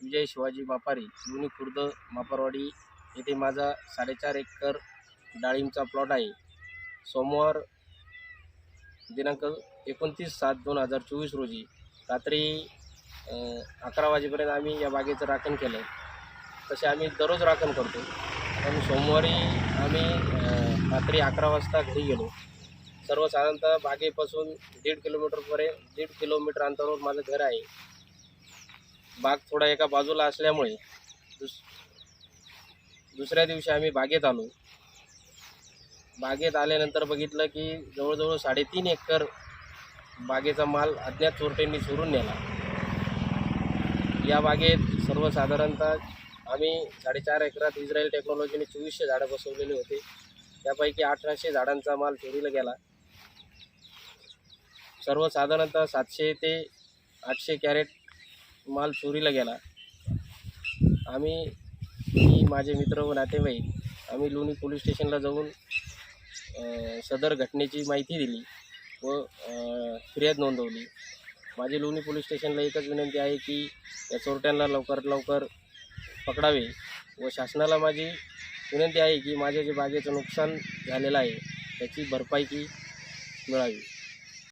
विजय शिवाजी मापारी जुनी खुर्द मापारवाडी येथे माझा साडेचार एकर डाळिंबचा प्लॉट आहे. सोमवार दिनांक एकोणतीस सात दोन हजार चोवीस रोजी रात्री अकरा वाजेपर्यंत आम्ही या बागेचं राखण केलं तसे आम्ही दररोज राखण करतो. पण सोमवारी आम्ही रात्री अकरा वाजता घरी गेलो. सर्वसाधारणतः बागेपासून दीड किलोमीटरपर्यंत दीड किलोमीटर अंतरावर माझं घर आहे. बाग थोडा एका बाजूला असल्यामुळे दुस दुसऱ्या दिवशी आम्ही बागेत आलो. बागेत आल्यानंतर बघितलं की जवळजवळ साडेतीन एकर बागेचा माल अज्ञात चोरट्यांनी चोरून नेला. या बागेत सर्वसाधारणतः आम्ही साडेचार एकरात इस्रायल टेक्नॉलॉजीने चोवीसशे झाडं बसवलेली होते. त्यापैकी अठराशे झाडांचा माल चोरीला गेला. सर्वसाधारणतः सातशे ते आठशे कॅरेट माल चोरीला गेला. आम्ही मी माझे मित्र व नातेवाईक आम्ही लोणी पोलीस स्टेशनला जाऊन सदर घटनेची माहिती दिली व फिर्याद नोंदवली. माझी लोणी पोलीस स्टेशनला एकच विनंती आहे की या चोरट्यांना लवकरात लवकर पकडावे व शासनाला माझी विनंती आहे की माझे जे बागेचं नुकसान झालेलं आहे त्याची भरपाई की मिळावी.